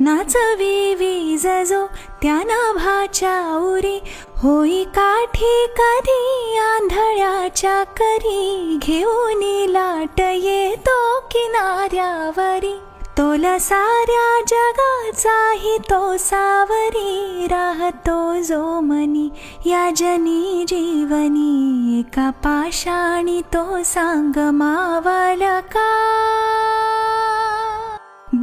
नाचवी वीज जो त्या नाभाच्या उरी होई काठी कधी आंधळ्याच्या करी घेऊन लाट येतो किनाऱ्यावरी. तोला साऱ्या जगाचाही तो सावरी राहतो जो मनी या जनी जीवनी एका पाषाणी तो सांग मावल का?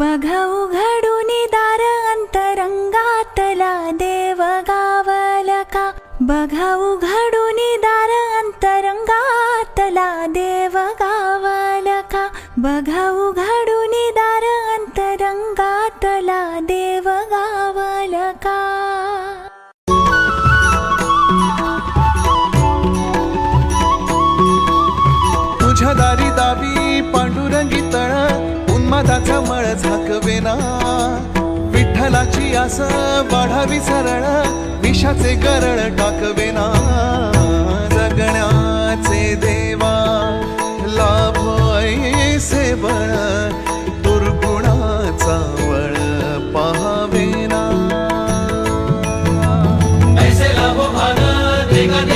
बघ उघडून दार अंतरंगातला देव गावल का बघ उघडून दार अंतरंगातला देव गावल का बघ उघडून दार अंतरंगातला देव गावल का तुझ्या दारी दावी उन्मादाचा मळ झाकवेना. विठ्ठलाची आस वाढावी सरळ विषाचे गरळ टाकवेना. जगण्याचे देवा लाभ ऐसे बळ दुर्गुणाचा वळ पाहावेना. ऐसे लाभो भाग